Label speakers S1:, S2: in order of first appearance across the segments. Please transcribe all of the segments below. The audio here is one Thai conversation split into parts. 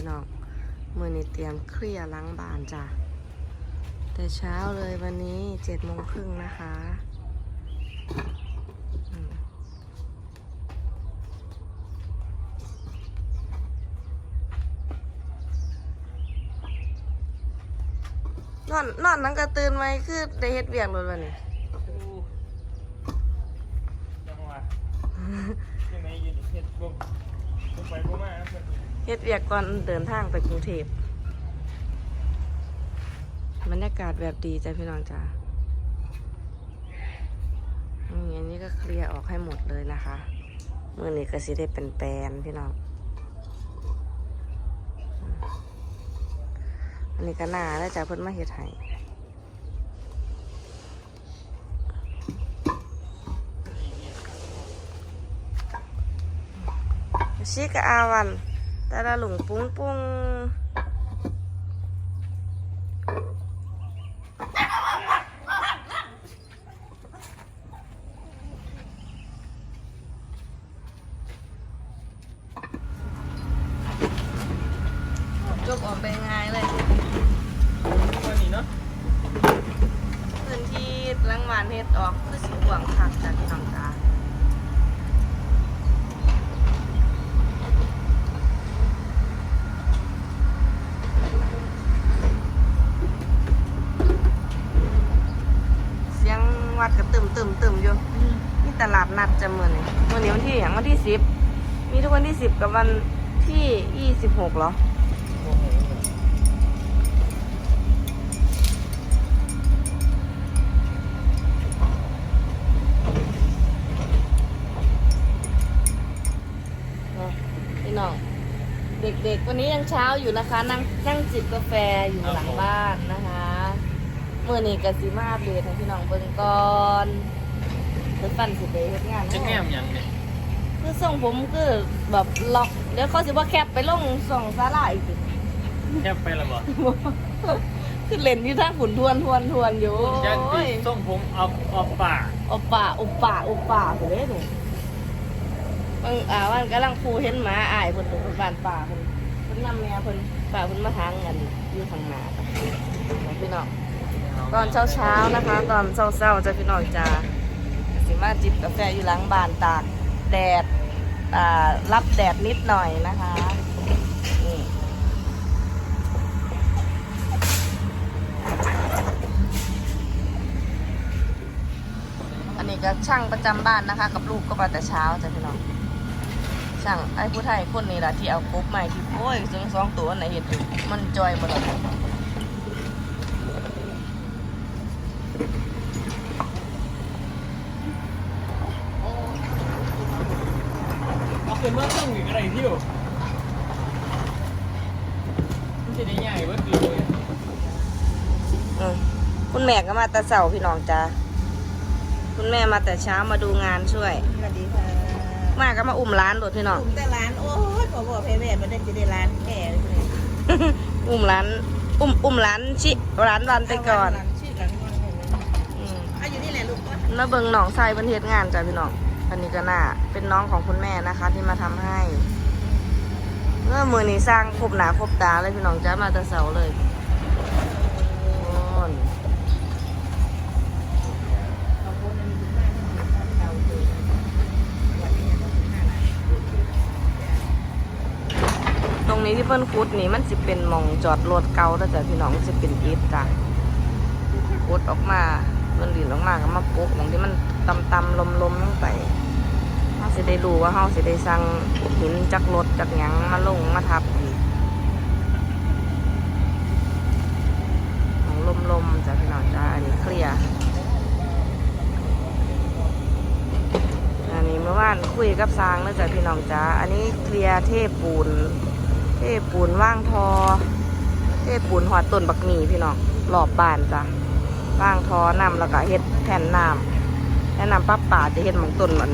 S1: พี่น้องมือนี้เตรียมเคลียร์ล้างบานจ้ะ แต่เช้าเลยวันนี้เจ็ดโมงครึ่งนะคะอืมนอนนอนนังกระตื่นไว้คือได้เฮ็ดเวียกเลยวันนี้
S2: เห็ดบุกบุกไปบุกมาครับ
S1: เฮ็ดเวียกก่อนเดินทางไปกรุงเทพบรรยากาศแบบดีจ้ะพี่น้องจ้าอันนี้ก็เคลียร์ออกให้หมดเลยนะคะมื่อนี้ก็สิได้เป็นแปลนพี่น้อง อันนี้ก็น่าแล้วจ้ะเพิ่นมาเฮ็ดให้ ชิกะอาวันแต่ละหลุงปุ้งปุ้งจบออกไปง่ายเลย
S2: วันนี้เนาะ
S1: พื้นที่ลังหวานเฮ็ดออกคือสิกวางคักจากพี่น้องจ้าเสียงวั ดก็ตึมตึมตึมอยู่นี่ตลาดนัดจะเหมือนวันนี้วันที่อย่างวันที่สิบมีทุกวันที่สิบกับวันที่ยี่สิบหกเหรอพี่น้องเด็กๆ วันนี้ยังเช้าอยู่นะคะ นั่งนั่งจิบกาแฟอยู่หลังบ้านนะคะ มื่อนี้กสิมาอัปเดตให้พี่น้องเบิ่งก่อนเพิ่นฟันสิไปเฮ็ดงาน
S2: จะแง่มยังเนี่ย
S1: คือส่งผมคือแบบล็อกเดี๋ยวเขาสิว่าแคปไปลงส่องซาลาอีกสิ
S2: แค่ไปและบ่
S1: คือเล่นอยู่ทางขุนทวนทวนทวนอยู่
S2: ยัน
S1: โอ้
S2: ที่
S1: ย
S2: ส่งผมเอาเอาป่า
S1: โอป่าโอป่าโอป่าเฮ้ยหนูบางอ่าวันกำลังครูเห็นหมาอายเพิ่นเพิ่นบ้านป่าเพิ่นเพิ่นนำแม่เพิ่นป่าเพิ่นมาทางกันอยู่ข้างหน้าพี่น้อง ตอนเช้าเช้าๆนะคะ ตอนเช้าเช้าจะพี่น้องจะสิมาจิบกาแฟอยู่หลังบ้านตากแดดอ่ารับแดดนิดหน่อยนะคะนี่อันนี้ก็ช่างประจำบ้านนะคะ กับลูกก็มาแต่เช้าจ้ะพี่น้องช่างไอ้ผู้ไทยคนนี้แหละที่เอากบใหม่ที่โอ้ยซึ่งสองตัวไหนเห็นมันจอยหมดเลย
S2: เอาเป็นเมื่อต้องอยู่อะไรที่อยู่ มันจะได้ใหญ่เว่าดีเลย
S1: อืมคุณแม่ก็มาแต่เช้าพี่น้องจ้าคุณแม่มาแต่เช้ามาดูงานช่วย
S3: สวัสดีค่ะ
S1: มาก็มาอุ้มร้านรถพี่น้อง
S3: กลุ่มแต่ร้าน โอ้ยขอบอกเพแม่มันได้จะได้ร้านแก่เลย
S1: อุ้มร้าน อุ้มอุ้มร้านชิร้านวันไปก่อน
S3: ร้านชื่อร้านวันเลย
S1: อืม
S3: อะอยู่นี่แหละลูกก็
S1: มาเบิงหนองทรายบนเทศงานจ้ะพี่น้องอันนี้ก็น่าเป็นน้องของคุณแม่นะคะ ที่มาทำให้เมื่ อมือนี้สร้างครบหนาครบตาเลยพี่น้องจ้ามาต่เสาเลยตรงนี้ที่เพิ่นคุดนี่มันจะเป็นมองจอดรถเก่าแล้วจ้ะพี่น้องจะเป็นอิฐจ้ะคุดออกมามันดินออกมาก็มาปุ๊กมองที่มันตำตำลมลมลงไป สิได้รู้ว่าเราสิได้สั่งหินจากรถจากหยังมาลงมาทับอีกของลมลมๆจ้ะพี่น้องจ้าอันนี้เคลียร์อันนี้เมื่อวานคุยกับซางแล้วจ้ะพี่น้องจ้าอันนี้เคลียร์เทปูน เทปูนว่างทอ เทปูนหอดต้นบักหมี่พี่น้องรอบบานจ้ะว่างทอนำแล้วก็เฮ็ดแผ่นน้ำแผ่นน้ำปั๊บป่าจะเฮ็ดหมองต้นมัน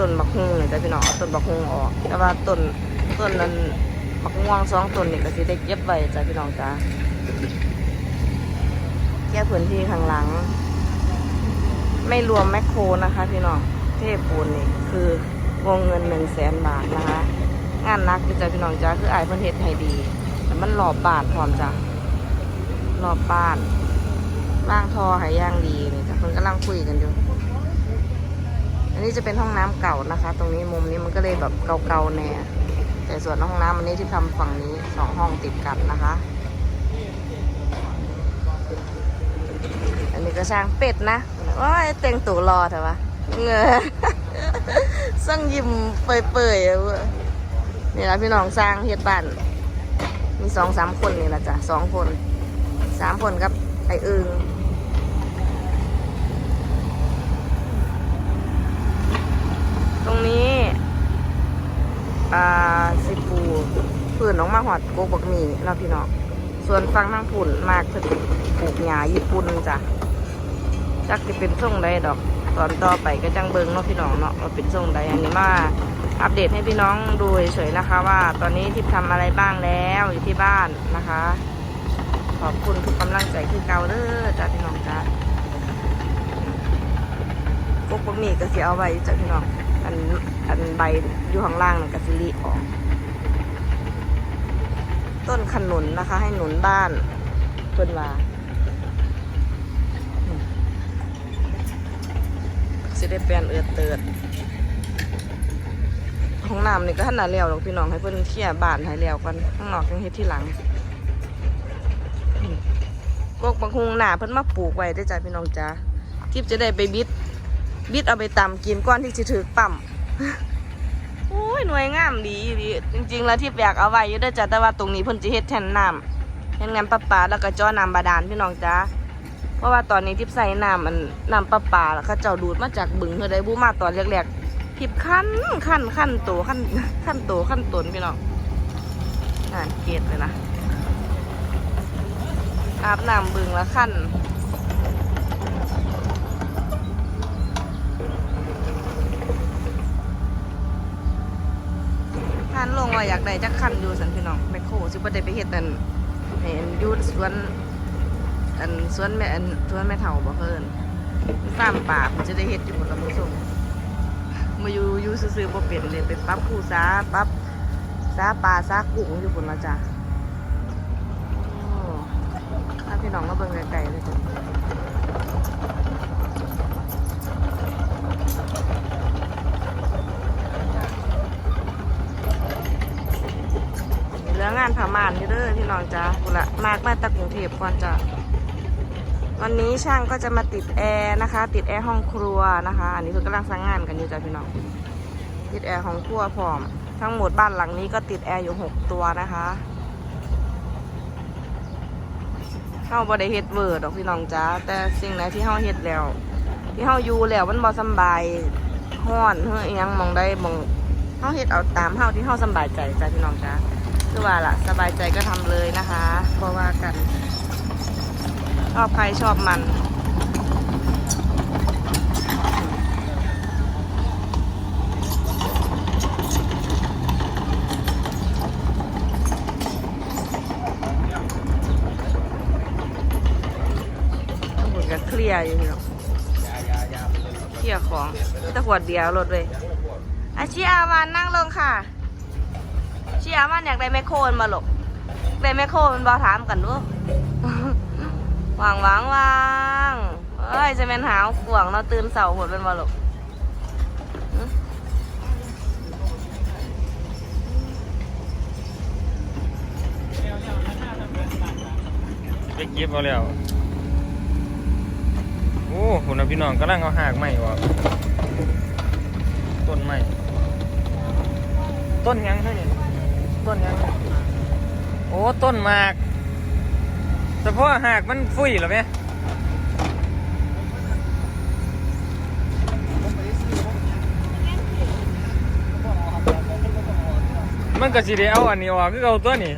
S1: ต้นบักฮุ่งเนี่ยจ้ะพี่น้องเอาต้นบักฮุ่งออก แต่ว่าต้นต้นนั้นบักม่วงสองต้นนี่ก็สิได้เก็บไว้จ้ะพี่น้องจ้ะแค่พื้นที่ข้างหลัง ไม่รวมแมคโครนะคะ พี่น้องเทปูนนี่คือวงเงินหนึ่งแสนบาทนะคะ งานนักจ้ะพี่น้องจ้าคืออายพิ่นเฮ็ดให้ดี แต่มันหลอบบานพร้อมจ้ะหลอบบานล่างทอห้ย่างดีนี่จ้ะเพิ่นกำลังคุยกันอยู่ นี้จะเป็นห้องน้ำเก่านะคะ ตรงนี้มุมนี้มันก็เลยแบบเก่าๆแน่แต่ส่วนห้องน้ำอันนี้ที่ทำฝั่งนี้สองห้องติดกันนะคะ อันนี้ก็ช่างเป็ดนะโอ้ยเต็งตู่รอเถอะวะเงอสั่งยิ้มเปื่อยๆอะเนี่ละพี่น้องสร้างเฮ็ดบ้าน มีสองสามคนนี่ละจ้ะสองคนสามคนกับไอ้อึงตรงนี้ อ่าสิปูพื้นออก มาหอดโกบักหมี่เนาะพี่น้องส่วนฟังทางผุ่นมากเพิ่นปลูกหญ้าญี่ปุ่นจ้ะจักจะเป็นช่งใดดอก ตอนต่อไปก็จังเบิงเนาะพี่น้องเนาะว่าเป็นช่งใดอันนี้มาอัปเดตให้พี่น้องดูเฉยๆนะคะ ว่าตอนนี้ทิพทำอะไรบ้างแล้วอยู่ที่บ้านนะคะ ขอบคุณทุกกำลังใจคือเกาเด้อจ้าพี่น้องจ้าพวกบะหมี่ก็เสียเอาไว้จ้าพี่น้องอันอันใบอยู่ข้างล่างนั่นก็สิริออก ต้นขนุนนะคะ ให้หนุนบ้านเพิ่นว่าสิได้แปลนเอือดเติดห้องน้ำนี่ก็ท่านน่ะแล้วหรอกพี่น้องให้เพิ่นเคลียร์บ้านให้แล้วกันข้างนอกยังเฮ็ดที่หลังกกบักฮุงหนาเพิ่นมาปลูกไว้ได้จ้ะพี่น้องจ้าทิพจะได้ไปบิด บิดเอาไปตำกินก้อนที่สิถือปั๊ม หน่วยงามดีดีจริง ๆ แล้วทิพย์อยากเอาไว้อยู่ด้อจ้ะแต่ว่าตรงนี้เพิ่นจะเฮ็ดแทนน้ำแทนน้ำประปาแล้วก็จ้อน้ำบาดาลพี่น้องจ้าเพราะว่าตอนนี้ทิพย์ใส่น้ำมันน้ำประปาแล้วเขาเจ้าดูดมาจากบึงเธอได้บูมาตอนแรกๆทิพขั้นขั้นขั้นโตขั้นขั้นโตขั้นตนพี่น้องอ่านเกตเลยนะอาบน้ำบึงแล้วขั้น นลงว่าอยากได้จักขั้นอยู่สันพี่น้องแมคโครสิบ่ได้ไปเฮ็ดนั่นเห็นยูสวนอันสวนแม่อันสวนแม่เฒ่าบ่เพิ่นฟาร์มป่ามันจะได้เฮ็ดอยู่บนลำส่งมาอยู่อยู่ซื่อๆบ่เป็นเลยไปปรั๊บผู้สาปั๊บสาปลาสากุ้งอยู่บนละจ้ะถ้าพี่น้องมาเบิ่งไกลๆเลยจ้ะ เหลืองานผ้ามานี่เด้อพี่น้องจ้ากุละมากมาตะกรุงเทพก่อนจ้ะวันนี้ช่างก็จะมาติดแอร์นะคะ ติดแอร์ห้องครัวนะคะ อันนี้คือกำลังสร้างงานกันอยู่จ้ะพี่น้อง ติดแอร์ห้องครัวพร้อม ทั้งหมดบ้านหลังนี้ก็ติดแอร์อยู่หกตัวนะคะเข้าบริเฮ็ดเวอร์ดอกพี่น้องจ้าแต่สิ่งไหนที่เฮาเฮ็ดแล้ว ที่เฮาอยู่แล้วมันบ่สบายห้อนเฮ้ยยังมองได้มองเฮาเฮ็ดเอาตามเฮาที่เฮาสบายใจจ้ะพี่น้องจ้า คือว่าล่ะ สบายใจก็ทำเลยนะคะเพราะว่ากันชอบใครชอบมันทั้งหมดก็เคลียร์อยู่พี่น้องเคลียร์ของแต่ขวดเดียวรถเลยอาชีอาวันนั่งลงค่ะ ชีอาวันอยากได้แมคโครนมาหลบได้แมคโครนบอถามกันด้วยวางวางวางเอ้ยจะเป็นหาวขวงเราตื่นเสาหมดเป็นบอลก
S2: ไปเก็บเอาแล้ว โอ้คุณพี่น้องกำลังเอาหากใหม่ออกต้นใหม่ต้นยังไงเนี่ย ต้นยังโอ้ต้นหมากแต่พาะหากมันฟุ้ยหรอแม่มันก็สิได้เอาอันนี้ออกคือเอาตัวนี้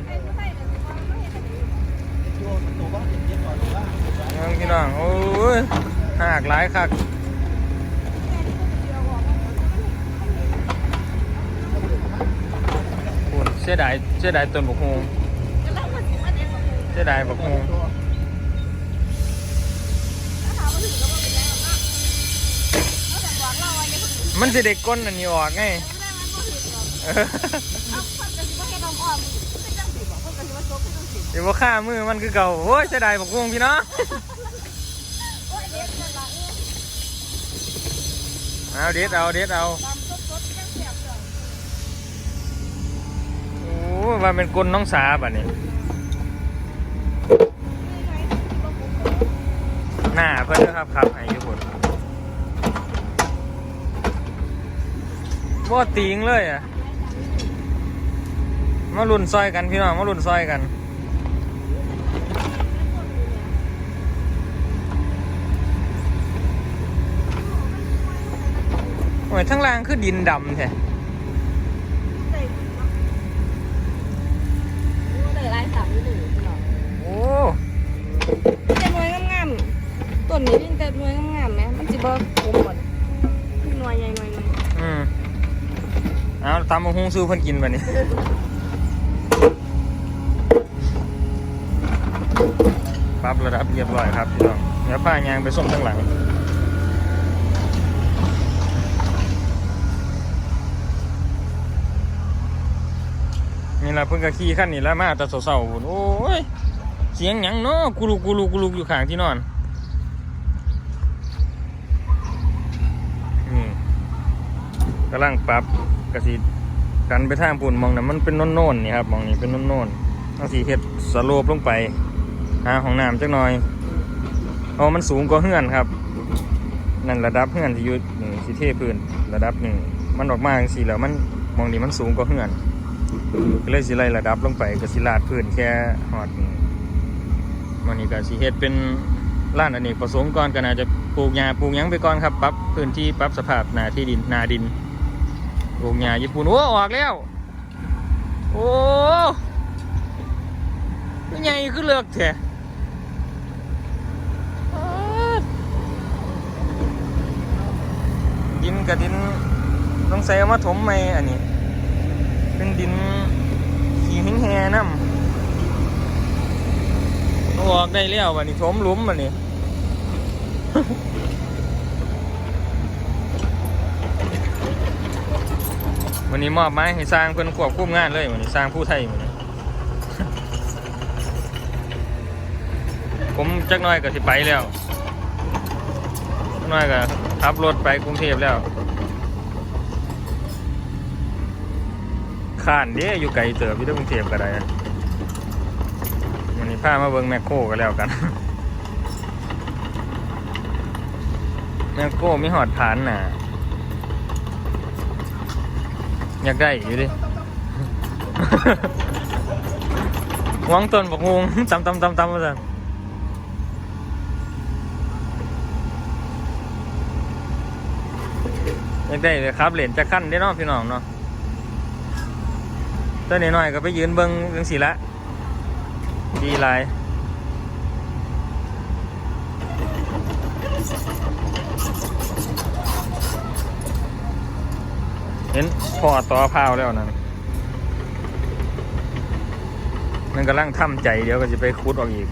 S2: ยังพี่น้องโอ้ยหากหลายคักคุณเสียดายเสียดายต้นบกฮวงเสียดายบกฮวงมันสิเด็กก้นอันนี้ออกไงเออเดี๋ยวว่าฆ่ามือมันคือเก่าโอ้ยเสียดายบอกวงพี่เนาะเอาเด็ดเอาเด็ดเอาโอ้ว่าเป็นกลน้องสาบัดนี้หน้าเพื่อนครับครับให้ทุกคนว่าติงเลยอะมาลุ่นซอยกันพี่น้องมาลุ่นซอยกันโอ้ยทั้งล่างคือดินดำแท้
S1: มมา
S2: ฮงซื้อเพิ่นกินบัดนี้ปรับระดับเรียบร้อยครับพี่น้องเดี๋ยวพายางไปส่งข้างหลังนี่ละเพิ่งกะขี่ขั้นนี่แล้วมาแต่เสาๆโอ้ย เสียงหยังเนาะกูลูกูลูกูลูอยู่ข้างที่นอนนี่กำลังปรับกระสี กันไปทางปุ่นมองนะมันเป็นโน่นๆนี่ครับมองนี่เป็นโน่นๆเอาสีเห็ดสโลปลงไปหาของน้ำจักหน่อยเอมันสูงกว่าเฮือนครับนั่นระดับเฮือนที่ยู่นี่สีเทพื้นระดับหนี่งมันออกมาสีแล้วมันมองนี่มันสูงกว่าเฮือนก็เลยสิไล่ระดับลงไปก็สิลาดพื้นแค่หอดมันนี่ก็สิเฮ็ดเป็นร้านอเนกประสงค์ก่อนก็น่าจะปลูกหญ้าปลูกยังไปก่อนครับปรับพื้นที่ปรับสภาพหนาที่ดินนาดิน ลูกหญ้าญี่ปุ่นโอ้ออกแล้ว โอ้ยใหญ่ขึ้นเลือกแท้อ๊าดดินกับดินต้องใส่มาถมใหมอันนี้ เป็นดินขี่หิ้งแฮน้ำอออกได้แล้ววันนี้ถมหลุมวันนี้ วันนี้มอบไม้ให้สร้างเพื่อนควบคุมงานเลยวันนี้สร้างผู้ไทยวันนี้ผมจักน้อยก็สิไปแล้วน้อยก็ขับรถไปกรุงเทพแล้วข้านเด้อยู่ไกลเติบอยู่ที่กรุงเทพก็ได้วันนี้พามาเบิ่งแมคโครก็แล้วกันแมคโครมีหอดฐานน่ะ อยากได้อยู่ดิ หวังต้นบอกงงตำตำตำตำมาสั่นอยากได้เลยครับเหรียญจะขั้นได้เนาะพี่น้องเนาะตัวน้อยๆก็ไปยืนเบิ้งจังสีละ ดีหลาย เห็นพอต่อพาวแล้วนั่นมันกำลังทำใจเดี๋ยวก็จะไปคุดออกอีก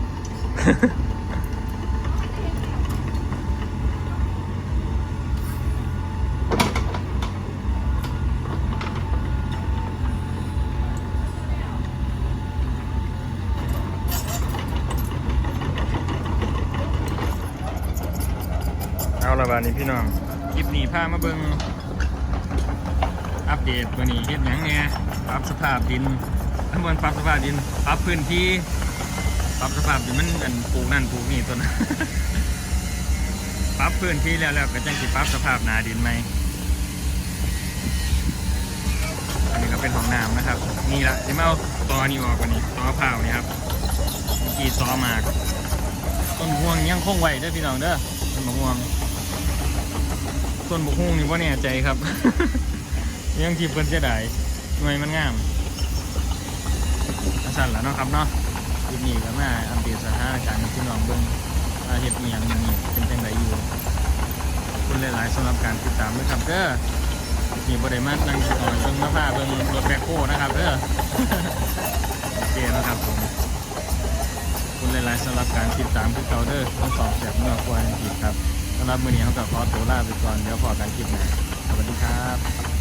S2: เอาละบานี้พี่น้องคลิปนี้พามาเบิง เดตวันนี้เฮ็ดหยังเนี่ยปรับสภาพดินทั้งมวลปรับสภาพดิน ปรับพื้นที่ ปรับสภาพดินมันกันปลูกนั่นปลูกนี่ตัวนั้นปรับพื้นที่แล้วแล้วก็จังสิปรับสภาพหนาดินไหมอันนี้ก็เป็นของน้ำนะครับ นี่ละที่มาเอาตอนี่ออกกวันนี้ตอเผานี่ครับเมื่อกี้ตอมากต้นห่วงยังคงไว้เด้อพี่น้องเด้อต้นมะม่วงต้นบกฮุ่งนี่ว่าแน่ใจครับ ยังทีเพิ่นเสียดายหน่วยมันงามอาสั่นแล้วเนาะครับเนาะคลิปนี้ก็มาอัปเดตสถานการณ์พี่น้องเบิ่งว่าเฮ็ดอีหยังมันนี่เป็นจังไดอยู่ขอบคุณหลายๆสำหรับการติดตามด้วยครับเด้อนี่บ่ได้มานั่งต่อเบิ่งมาพาเบิ่งรถแบคโฮนะครับเด้อโอเคนะครับผมคุณหลายๆสำหรับการติดตามคือเก่าเด้อต้องสอบแสบเมื่อควรจริงครับสำหรับมื้อนี้เขาก็ขอตัวลาไปก่อนเดี๋ยวพอกันคลิปหน้าสวัสดีครับ